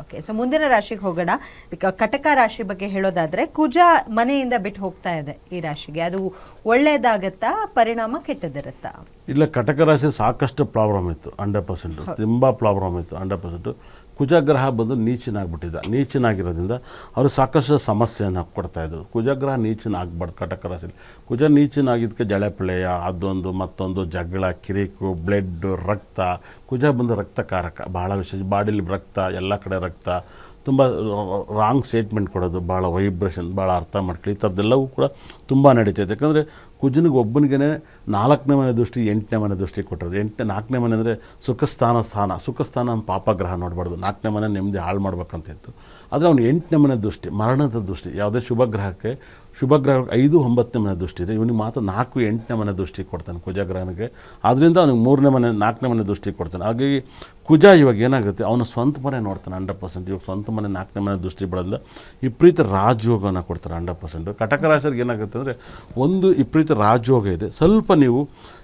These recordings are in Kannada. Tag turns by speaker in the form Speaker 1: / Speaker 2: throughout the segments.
Speaker 1: ಓಕೆ ಸೊ ಮುಂದಿನ ರಾಶಿಗೆ ಹೋಗೋಣ. ಕಟಕ ರಾಶಿ ಬಗ್ಗೆ ಹೇಳೋದಾದ್ರೆ ಕುಜ ಮನೆಯಿಂದ ಬಿಟ್ಟು ಹೋಗ್ತಾ ಇದೆ ಈ ರಾಶಿಗೆ. ಅದು ಒಳ್ಳೆಯದಾಗತ್ತಾ ಪರಿಣಾಮ ಕೆಟ್ಟದಿರುತ್ತಾ?
Speaker 2: ಇಲ್ಲ ಕಟಕ ರಾಶಿ ಸಾಕಷ್ಟು ಪ್ರಾಬ್ಲಮ್ ಇತ್ತು ಹಂಡ್ರೆಡ್ ಪರ್ಸೆಂಟ್ ತುಂಬ ಪ್ರಾಬ್ಲಮ್ ಇತ್ತು ಹಂಡ್ರೆಡ್ ಪರ್ಸೆಂಟು. ಕುಜಗ್ರಹ ಬಂದು ನೀಚಿನಾಗ್ಬಿಟ್ಟಿದ್ದ ನೀಚಿನಾಗಿರೋದ್ರಿಂದ ಅವರು ಸಾಕಷ್ಟು ಸಮಸ್ಯೆಯನ್ನು ಕೊಡ್ತಾಯಿದ್ರು ಕುಜಗ್ರಹ ನೀಚಿನ ಆಗ್ಬಾರ್ದು ಕಟಕ ರಾಶಿಲಿ. ಕುಜ ನೀಚಿನಾಗಿದ್ದಕ್ಕೆ ಜಳೆಪಳೆಯ ಅದೊಂದು ಮತ್ತೊಂದು ಜಗಳ ಕಿರಿಕು ಬ್ಲಡ್ ರಕ್ತ. ಕುಜ ಬಂದು ರಕ್ತಕಾರಕ ಭಾಳ ವಿಶೇಷ. ಬಾಡಿಲಿ ರಕ್ತ ಎಲ್ಲ ಕಡೆ ರಕ್ತ. ತುಂಬ ರಾಂಗ್ ಸ್ಟೇಟ್ಮೆಂಟ್ ಕೊಡೋದು ಭಾಳ ವೈಬ್ರೇಷನ್ ಭಾಳ ಅರ್ಥ ಮಾಡ್ಕೊಳ್ಳಿ. ಈ ಥರದ್ದೆಲ್ಲವೂ ಕೂಡ ತುಂಬ ನಡೀತೈತೆ. ಯಾಕಂದರೆ ಕುಜನಿಗೆ ಒಬ್ಬನಿಗೆ ನಾಲ್ಕನೇ ಮನೆ ದೃಷ್ಟಿ, ಎಂಟನೇ ಮನೆ ದೃಷ್ಟಿ ಕೊಟ್ಟಿರೋದು. ಎಂಟನೇ, ನಾಲ್ಕನೇ ಮನೆ ಅಂದರೆ ಸುಖಸ್ಥಾನ, ಸ್ಥಾನ. ಸುಖಸ್ಥಾನ ಪಾಪಗ್ರಹ ನೋಡಬಾರ್ದು. ನಾಲ್ಕನೇ ಮನೆ ನೆಮ್ಮದಿ ಹಾಳು ಮಾಡ್ಬೇಕಂತಿತ್ತು. ಆದರೆ ಅವ್ನು ಎಂಟನೇ ಮನೆ ದೃಷ್ಟಿ, ಮರಣದ ದೃಷ್ಟಿ. ಯಾವುದೇ ಶುಭಗ್ರಹಕ್ಕೆ ಗ್ರಹಕ್ಕೆ, ಶುಭ ಗ್ರಹ ಐದು, ಒಂಬತ್ತನೇ ಮನೆ ದೃಷ್ಟಿ ಇದೆ. ಇವನಿಗೆ ಮಾತ್ರ ನಾಲ್ಕು, ಎಂಟನೇ ಮನೆ ದೃಷ್ಟಿ ಕೊಡ್ತಾನೆ ಕುಜಗ್ರಹನಿಗೆ. ಆದ್ದರಿಂದ ಅವನಿಗೆ ಮೂರನೇ ಮನೆ, ನಾಲ್ಕನೇ ಮನೆ ದೃಷ್ಟಿ ಕೊಡ್ತಾನೆ. ಹಾಗಾಗಿ ಕುಜ ಇವಾಗ ಏನಾಗುತ್ತೆ? ಅವನು ಸ್ವಂತ ಮನೆ ನೋಡ್ತಾನೆ ಹಂಡ್ರೆಡ್ ಪರ್ಸೆಂಟ್. ಇವಾಗ ಸ್ವಂತ ಮನೆ, ನಾಲ್ಕನೇ ಮನೆ ದೃಷ್ಟಿ ಬಿಡೋದಿಲ್ಲ ವಿಪರೀತ ರಾಜಯೋಗವನ್ನು ಕೊಡ್ತಾರೆ ಹಂಡ್ರೆಡ್ ಪರ್ಸೆಂಟು. ಕಟಕ ರಾಶಿಯವ್ರಿಗೆ ಏನಾಗುತ್ತೆ ಅಂದರೆ, ಒಂದು ವಿಪರೀತ ರಾಜಯೋಗ ಇದೆ. ಸ್ವಲ್ಪ ನೀವು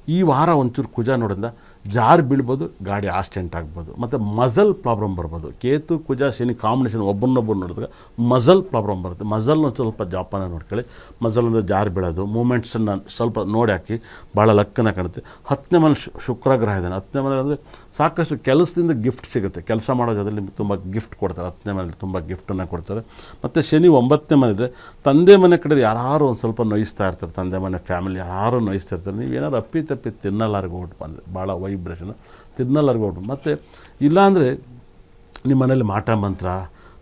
Speaker 2: ಈ ವಾರ ಒಂಚೂರು ಕುಜ ನೋಡಿಂದ ಜಾರು ಬೀಳ್ಬೋದು, ಗಾಡಿ ಆಕ್ಸಿಡೆಂಟ್ ಆಗ್ಬೋದು. ಮತ್ತು ಮಜಲ್ ಪ್ರಾಬ್ಲಮ್ ಬರ್ಬೋದು. ಕೇತು, ಕುಜ, ಶನಿ ಕಾಂಬಿನೇಷನ್ ಒಬ್ಬನೊಬ್ಬರು ನೋಡಿದಾಗ ಮಜಲ್ ಪ್ರಾಬ್ಲಮ್ ಬರುತ್ತೆ. ಮಜಲ್ ಒಂದು ಸ್ವಲ್ಪ ಜಾಪಾನ ನೋಡ್ಕೊಳ್ಳಿ. ಮಜಲ್ ಅಂದರೆ ಜಾರು ಬೀಳೋದು. ಮೂಮೆಂಟ್ಸನ್ನು ಸ್ವಲ್ಪ ನೋಡಿ ಹಾಕಿ. ಭಾಳ ಲಕ್ಕನ ಕಾಣುತ್ತೆ. ಹತ್ತನೇ ಮನೆ ಶುಕ್ರ ಗ್ರಹ ಇದ್ದಾನೆ ಹತ್ತನೇ ಮನೆ ಅಂದರೆ ಸಾಕಷ್ಟು ಕೆಲಸದಿಂದ ಗಿಫ್ಟ್ ಸಿಗುತ್ತೆ. ಕೆಲಸ ಮಾಡೋ ಜಾಗದಲ್ಲಿ ತುಂಬ ಗಿಫ್ಟ್ ಕೊಡ್ತಾರೆ. ಹತ್ತನೇ ಮನೆಯಲ್ಲಿ ತುಂಬ ಗಿಫ್ಟನ್ನು ಕೊಡ್ತಾರೆ. ಮತ್ತು ಶನಿ ಒಂಬತ್ತನೇ ಮನೆ ಇದೆ. ತಂದೆ ಮನೆ ಕಡೆ ಯಾರು ಒಂದು ಸ್ವಲ್ಪ ನೋಯಿಸ್ತಾ ಇರ್ತಾರೆ. ತಂದೆ ಮನೆ ಫ್ಯಾಮಿಲಿ ಯಾರು ನೋಯಿಸ್ತಾ ಇರ್ತಾರೆ. ನೀವು ಏನಾದ್ರು ಅಪ್ಪಿ ತಪ್ಪಿ ತಿನ್ನಲಾರ್ಗೆ ಒಟ್ಟು ಬಂದರೆ. ಭಾಳ ವೈಬ್ರೇಷನ್ ಹೊಟ್ಟು ಮತ್ತು ಇಲ್ಲಾಂದರೆ ನಿಮ್ಮ ಮನೇಲಿ ಮಾಟ ಮಂತ್ರ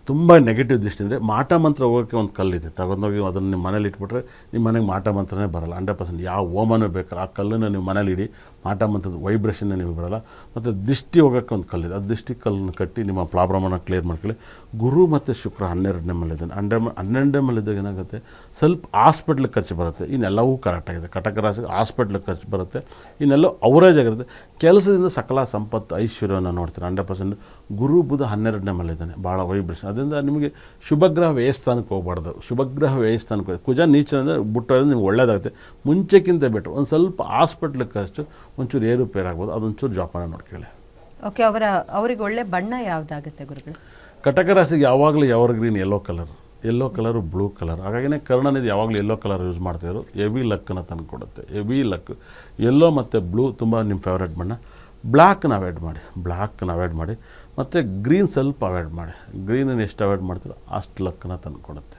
Speaker 2: ತುಂಬ ನೆಗೆಟಿವ್ ದೃಷ್ಟಿ ಅಂದರೆ ಮಾಟ ಮಂತ್ರ ಹೋಗೋಕ್ಕೆ ಒಂದು ಕಲ್ಲಿದೆ. ತಗೊಂಡೋಗಿ ಅದನ್ನು ನಿಮ್ಮ ಮನೇಲಿ ಇಟ್ಬಿಟ್ರೆ ನಿಮ್ಮ ಮನೆಗೆ ಮಾಟ ಮಂತ್ರನೇ ಬರಲ್ಲ. ಹಂಡ್ರೆಡ್ ಪರ್ಸೆಂಟ್ ಯಾವ ಹೋಮನೂ ಬೇಕಲ್ಲ ಆ ಕಲ್ಲನ್ನು ನೀವು ಮನೇಲಿ ಇಡಿ, ಮಾಟ ಮಂತ್ರದ ವೈಬ್ರೇಷನ್ನೇ ನೀವು ಬರಲ್ಲ. ಮತ್ತು ದೃಷ್ಟಿ ಹೋಗೋಕ್ಕೆ ಒಂದು ಕಲ್ಲಿದೆ. ಆ ದೃಷ್ಟಿ ಕಲ್ಲನ್ನು ಕಟ್ಟಿ ನಿಮ್ಮ ಪ್ರಾಬ್ಲಮನ್ನು ಕ್ಲಿಯರ್ ಮಾಡ್ಕೊಳ್ಳಿ. ಗುರು ಮತ್ತು ಶುಕ್ರ ಹನ್ನೆರಡನೇ ಮಲ್ಲಿದ್ದಾನೆ ಹನ್ನೆರಡು ಹನ್ನೆರಡನೇ ಮಲ್ಲಿದ್ದಾಗ ಏನಾಗುತ್ತೆ? ಸ್ವಲ್ಪ ಹಾಸ್ಪಿಟ್ಲಿಗೆ ಖರ್ಚು ಬರುತ್ತೆ. ಇನ್ನೆಲ್ಲವೂ ಕರೆಕ್ಟಾಗಿದೆ ಕಟಕ ರಾಶಿ ಹಾಸ್ಪಿಟ್ಲಿಗೆ ಖರ್ಚು ಬರುತ್ತೆ. ಇನ್ನೆಲ್ಲ ಅವರೇಜ್ ಆಗಿರುತ್ತೆ. ಕೆಲಸದಿಂದ ಸಕಲ ಸಂಪತ್ತು ಐಶ್ವರ್ಯವನ್ನು ನೋಡ್ತಾರೆ ಹಂಡ್ರೆಡ್ ಪರ್ಸೆಂಟ್ ಗುರು, ಬುಧ ಹನ್ನೆರಡನೇ ಮಲ್ಲಿದ್ದಾನೆ ಭಾಳ ವೈಬ್ರೇಷನ್ ಅದರಿಂದ ನಿಮಗೆ ಶುಭಗ್ರಹ ವ್ಯಯಸ್ಥಾನಕ್ಕೆ ಹೋಗ್ಬಾರ್ದು. ಶುಭಗ್ರಹ ವ್ಯಯಸ್ಥಾನಕ್ಕೆ ಹೋಗಿ ಕುಜ ನೀಚ ಅಂದರೆ ಬಿಟ್ಟೋದ್ರೆ ನಿಮ್ಗೆ ಒಳ್ಳೇದಾಗುತ್ತೆ. ಮುಂಚೆಕ್ಕಿಂತ ಬೆಟ್ರು. ಒಂದು ಸ್ವಲ್ಪ ಹಾಸ್ಪಿಟ್ಲಿಗೆ ಖರ್ಚು ಒಂಚೂರು ಏರುಪೇರು ಆಗ್ಬೋದು. ಅದೊಂಚೂರು ಜೋಪಾನ ನೋಡ್ಕೊಳ್ಳಿ.
Speaker 1: ಓಕೆ ಅವರ ಅವರಿಗೆ ಒಳ್ಳೆ ಬಣ್ಣ ಯಾವುದಾಗುತ್ತೆ ಗುರುಗಳು?
Speaker 2: ಕಟಕ ರಾಶಿಗೆ ಯಾವಾಗಲೂ ಯಾವ green yellow colour yellow colour blue colour ಹಾಗಾಗಿನೇ ಕರ್ಣನಿದು ಯಾವಾಗಲೂ ಯೆಲ್ಲೋ ಕಲರ್ ಯೂಸ್ ಮಾಡ್ತಾಯಿದ್ರು ಎವಿ ಲಕ್ಕನ್ನು ತಂದು ಕೊಡುತ್ತೆ ಎವಿ ಲಕ್ ಯೆಲ್ಲೋ ಮತ್ತು ಬ್ಲೂ ತುಂಬ ನಿಮ್ಮ ಫೇವ್ರೇಟ್ ಬಣ್ಣ. ಬ್ಲ್ಯಾಕ್ನ ಅವಾಯ್ಡ್ ಮಾಡಿ ಬ್ಲ್ಯಾಕ್ನ ಅವಾಯ್ಡ್ ಮಾಡಿ, ಮತ್ತು ಗ್ರೀನ್ ಸ್ವಲ್ಪ ಅವಾಯ್ಡ್ ಮಾಡಿ. ಗ್ರೀನನ್ನು ಎಷ್ಟು ಅವಾಯ್ಡ್ ಮಾಡ್ತೀರೋ ಅಷ್ಟು ಲಕ್ಕನ ತಂದು ಕೊಡುತ್ತೆ